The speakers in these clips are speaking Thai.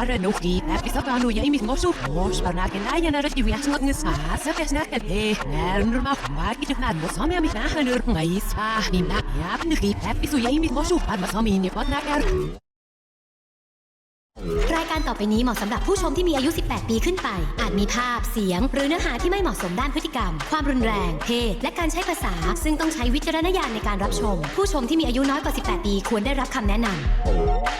fara nuhki. Läpi sota anu ja imis mosu. Mos parnakin ajan aras ju jaksun otne saasa kes näkkel he. Närnur ma marki tuknad mos homi amis nähän yrkun aisa. Nimna jääp nuhki läpi su ja imis mosu. Parmas homi inni pot näkär. รายการต่อไปนี้เหมาะสำหรับผู้ชมที่มีอายุ 18 ปีขึ้นไป อาจมีภาพเสียง หรือเนื้อหาที่ไม่เหมาะสมด้านพฤติกรรม ความรุนแรง เพศและการใช้ภาษา ซึ่งต้องใช้วิจารณญาณในการรับชม ผู้ชมที่มีอายุน้อยกว่า 18 ปีควรได้รับคำแนะนำ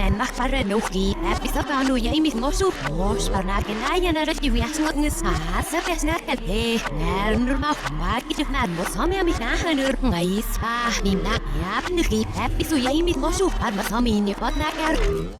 ನನ್ನ ಅಕ್ಬಾರ ನೌಕಿ ಪಿಸಕಾನು ಏಮಿಸ್ ಮೋಸು ಮೋಸ್ ಬರ್ನಾಗೆ ನಾಯನ ರಜಿ ವ್ಯಾಸೋದ್ನ ಸಾಸ ಪೆಸ್ನಾಕಲ್ ಹೇ ನರ್ನುರ್ ಮಾ ಮಾರ್ಕಿ ಜುನಾದ್ ಮೋಸಮೆ ಅಮಿ ನಾಹನುರ್ ಮೈಸ್ವಾ ನಿಮ್ನ ಯಾಪ್ನಿಗೆ ಪಿಸು ಏಮಿಸ್ ಮೋಸು ಅರ್ಮಸಮಿ ನಿಪತ್ನಾಕರ್